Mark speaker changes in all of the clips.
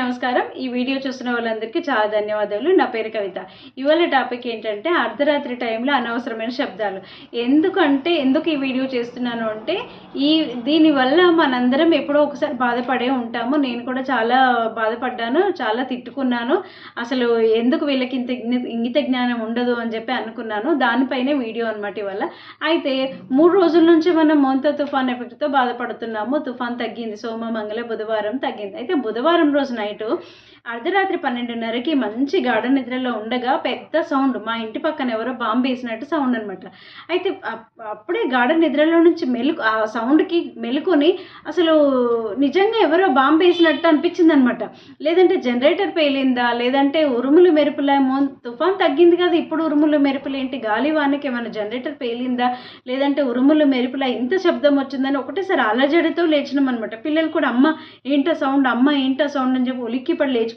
Speaker 1: నమస్కారం. ఈ వీడియో చూస్తున్న వాళ్ళందరికీ చాలా ధన్యవాదాలు నా పేరు కవిత. ఇవాళ టాపిక్ ఏంటంటే అర్ధరాత్రి టైంలో అనవసరమైన శబ్దాలు. ఎందుకంటే ఎందుకు ఈ వీడియో చేస్తున్నాను అంటే ఈ దీనివల్ల మనందరం ఎప్పుడో ఒకసారి బాధపడే ఉంటాము. నేను కూడా చాలా బాధపడ్డాను చాలా తిట్టుకున్నాను. అసలు ఎందుకు వీళ్ళకి ఇంత ఇంగిత జ్ఞానం ఉండదు అని చెప్పి అనుకున్నాను. దానిపైనే వీడియో అనమాట ఇవాళ. అయితే మూడు రోజుల నుంచి మనం మోంత తుఫాన్ ఎఫెక్ట్తో బాధపడుతున్నాము. తుఫాన్ తగ్గింది. సోమ మంగళ బుధవారం తగ్గింది. అయితే బుధవారం రోజున నైట్. అర్ధరాత్రి పన్నెండున్నరకి మంచి గాఢ నిద్రలో ఉండగా పెద్ద సౌండ్ మా ఇంటి పక్కన ఎవరో బాంబు వేసినట్టు సౌండ్ అనమాట అయితే అప్- అప్పుడే గాఢ నిద్రలో నుంచి మెలకు ఆ సౌండ్కి మెలుకొని అసలు నిజంగా ఎవరో బాంబు వేసినట్టు అనిపించింది అనమాట లేదంటే జనరేటర్ పేలిందా? లేదంటే ఉరుములు మెరుపులా తుఫాన్ తగ్గింది కదా ఇప్పుడు ఉరుములు మెరుపులు ఏంటి? గాలి వానకి ఏమైనా జనరేటర్ పేలిందా? లేదంటే ఉరుములు మెరుపులా ఇంత శబ్దం వచ్చిందని ఒకటేసారి అలజడితో లేచినాం అనమాట పిల్లలు కూడా అమ్మ ఏంటో సౌండ్? అమ్మ ఏంటో సౌండ్? అని కొంచెం ఉలిక్కి పడి లేచి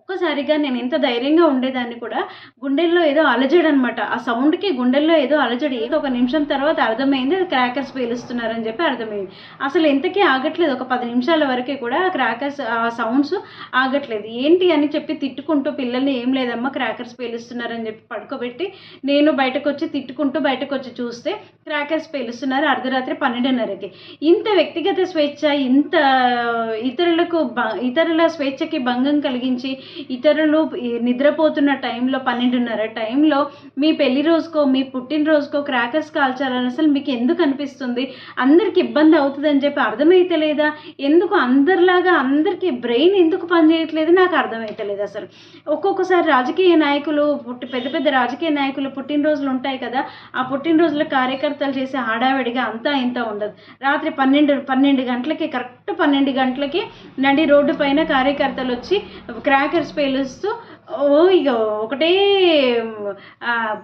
Speaker 1: ఒక్కసారిగా నేను ఎంత ధైర్యంగా ఉండేదాన్ని కూడా గుండెల్లో ఏదో అలజడి అనమాట ఆ సౌండ్కి గుండెల్లో ఏదో అలజడి. ఏదో ఒక నిమిషం తర్వాత అర్థమైంది అది క్రాకర్స్ పేలుస్తున్నారని చెప్పి అర్థమైంది. అసలు ఎంతకీ ఆగట్లేదు. ఒక పది నిమిషాల వరకే కూడా ఆ క్రాకర్స్ ఆ సౌండ్స్ ఆగట్లేదు. ఏంటి అని చెప్పి తిట్టుకుంటూ పిల్లల్ని ఏం లేదమ్మా క్రాకర్స్ పేలుస్తున్నారని చెప్పి పడుకోబెట్టి నేను బయటకు వచ్చి తిట్టుకుంటూ బయటకు వచ్చి చూస్తే క్రాకర్స్ పేలుస్తున్నారు అర్ధరాత్రి పన్నెండున్నరకి. ఇంత వ్యక్తిగత స్వేచ్ఛ ఇంత ఇతరులకు ఇతరుల స్వేచ్ఛకి భంగం కలిగించి ఇతరులు నిద్రపోతున్న టైంలో పన్నెండున్నర టైంలో మీ పెళ్ళి రోజుకో మీ పుట్టినరోజుకో క్రాకర్స్ కాల్చాలని అసలు మీకు ఎందుకు అనిపిస్తుంది? అందరికి ఇబ్బంది అవుతుందని చెప్పి అర్థమైతే లేదా? ఎందుకు అందరిలాగా అందరికీ బ్రెయిన్ ఎందుకు పనిచేయట్లేదు? నాకు అర్థమైతలేదు అసలు. ఒక్కొక్కసారి రాజకీయ నాయకులు పుట్టి పెద్ద పెద్ద రాజకీయ నాయకులు పుట్టినరోజులు ఉంటాయి కదా ఆ పుట్టినరోజుల కార్యకర్తలు చేసే హడావిడిగా అంతా ఇంత ఉండదు. రాత్రి పన్నెండు పన్నెండు గంటలకి కరెక్ట్ పన్నెండు గంటలకి నడి రోడ్డు పైన కార్యకర్తలు వచ్చి క్రాకర్ క్రాకర్స్ పేలుస్తూ ఓ ఇక ఒకటే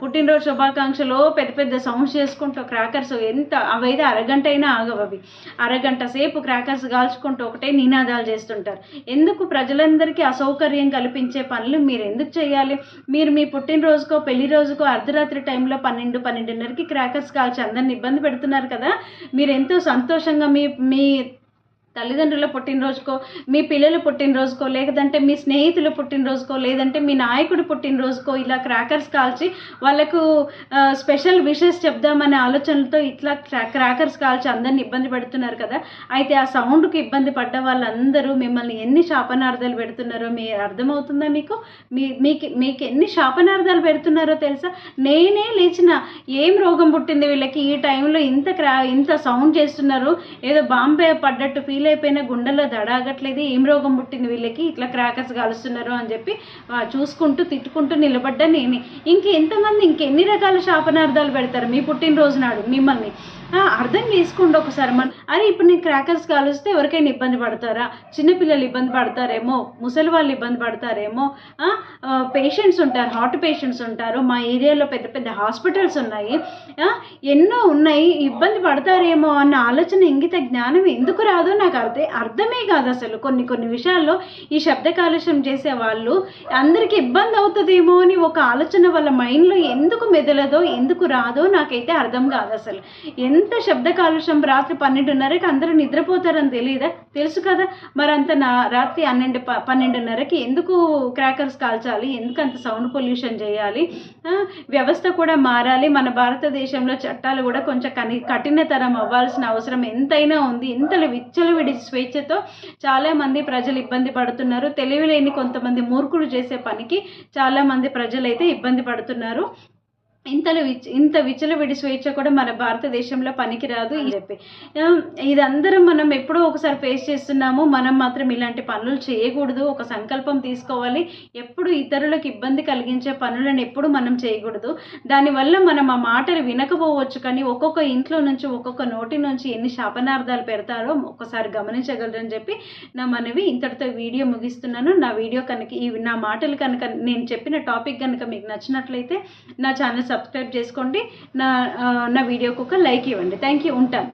Speaker 1: పుట్టినరోజు శుభాకాంక్షలో పెద్ద పెద్ద సౌండ్స్ చేసుకుంటూ క్రాకర్స్ ఎంత అవైతే అరగంట అయినా ఆగవు అవి. అరగంట సేపు క్రాకర్స్ కాల్చుకుంటూ ఒకటే నినాదాలు చేస్తుంటారు. ఎందుకు ప్రజలందరికీ అసౌకర్యం కల్పించే పనులు మీరు ఎందుకు చేయాలి? మీరు మీ పుట్టినరోజుకో పెళ్ళి రోజుకో అర్ధరాత్రి టైంలో పన్నెండు పన్నెండున్నరకి క్రాకర్స్ కాల్చి అందరిని ఇబ్బంది పెడుతున్నారు కదా? మీరు ఎంతో సంతోషంగా మీ మీ తల్లిదండ్రుల పుట్టినరోజుకో మీ పిల్లల పుట్టినరోజుకో లేదంటే మీ స్నేహితుల పుట్టినరోజుకో లేదంటే మీ నాయకుడు పుట్టినరోజుకో ఇలా క్రాకర్స్ కాల్చి వాళ్ళకు స్పెషల్ విషెస్ చెప్దామనే ఆలోచనలతో ఇట్లా క్రా- క్రాకర్స్ కాల్చి అందరిని ఇబ్బంది పెడుతున్నారు కదా. అయితే ఆ సౌండ్కి ఇబ్బంది పడ్డ వాళ్ళందరూ మిమ్మల్ని ఎన్ని శాపనార్థాలు పెడుతున్నారో మీ అర్థమవుతుందా మీకు? మీ మీకు మీకు ఎన్ని శాపనార్థాలు పెడుతున్నారో తెలుసా? నేనే లేచిన ఏం రోగం పుట్టింది వీళ్ళకి? ఈ టైంలో ఇంత క్రా ఇంత సౌండ్ చేస్తున్నారు. ఏదో బాంబే పడ్డట్టు ఫీల్ అయిపోయిన గుండెల్లో దడాగట్లేదు ఏం రోగం పుట్టింది వీళ్ళకి ఇట్లా క్రాకర్స్ కలుస్తున్నారు అని చెప్పి చూసుకుంటూ తిట్టుకుంటూ నిలబడ్డా నేనే. ఇంకెంతమంది ఇంకెన్ని రకాల శాపనార్థాలు పెడతారు మీ పుట్టినరోజు నాడు మిమ్మల్ని? అర్థం చేసుకోండి ఒకసారి మన అరే ఇప్పుడు నేను క్రాకర్స్ కాలుస్తే ఎవరికైనా ఇబ్బంది పడతారా? చిన్నపిల్లలు ఇబ్బంది పడతారేమో? ముసలి వాళ్ళు ఇబ్బంది పడతారేమో? పేషెంట్స్ ఉంటారు హార్ట్ పేషెంట్స్ ఉంటారు. మా ఏరియాలో పెద్ద పెద్ద హాస్పిటల్స్ ఉన్నాయి. ఎన్నో ఉన్నాయి. ఇబ్బంది పడతారేమో అన్న ఆలోచన ఇంగిత జ్ఞానం ఎందుకు రాదో నాకు అర్థం అర్థమే కాదు అసలు. కొన్ని కొన్ని విషయాల్లో ఈ శబ్ద కాలుష్యం చేసే వాళ్ళు అందరికీ ఇబ్బంది అవుతుందేమో అని ఒక ఆలోచన వాళ్ళ మైండ్లో ఎందుకు మెదలదో ఎందుకు రాదో నాకైతే అర్థం కాదు అసలు. ఎంత శబ్ద కాలుష్యం రాత్రి పన్నెండున్నరకి అందరూ నిద్రపోతారని తెలియదా తెలుసు కదా. మరి అంత నా రాత్రి పన్నెండు ప- పన్నెండున్నరకి ఎందుకు క్రాకర్స్ కాల్చాలి? ఎందుకు అంత సౌండ్ పొల్యూషన్ చేయాలి? వ్యవస్థ కూడా మారాలి. మన భారతదేశంలో చట్టాలు కూడా కొంచెం కని కఠినతరం అవ్వాల్సిన అవసరం ఎంతైనా ఉంది. ఇంతలో విచ్చలవిడి స్వేచ్ఛతో చాలామంది ప్రజలు ఇబ్బంది పడుతున్నారు. తెలివి లేని కొంతమంది మూర్ఖులు చేసే పనికి చాలామంది ప్రజలైతే ఇబ్బంది పడుతున్నారు. ఇంతలో విచ్ ఇంత విడి స్వేచ్ఛ కూడా మన భారతదేశంలో పనికిరాదు అని చెప్పి. ఇదందరం మనం ఎప్పుడో ఒకసారి ఫేస్ చేస్తున్నాము. మనం మాత్రం ఇలాంటి పనులు చేయకూడదు. ఒక సంకల్పం తీసుకోవాలి. ఎప్పుడు ఇతరులకు ఇబ్బంది కలిగించే పనులను ఎప్పుడు మనం చేయకూడదు. దానివల్ల మనం ఆ మాటలు వినకపోవచ్చు. కానీ ఒక్కొక్క ఇంట్లో నుంచి ఒక్కొక్క నోటి నుంచి ఎన్ని శాపనార్థాలు పెడతారో ఒకసారి గమనించగలరని చెప్పి నా మనవి. ఇంతటితో వీడియో ముగిస్తున్నాను. నా వీడియో కనుక ఈ నా మాటలు కనుక నేను చెప్పిన టాపిక్ కనుక మీకు నచ్చినట్లయితే నా ఛానల్ సబ్స్క్రైబ్ చేసుకోండి. నా నా వీడియోకి ఒక లైక్ ఇవ్వండి. థ్యాంక్ యూ ఉంటాను.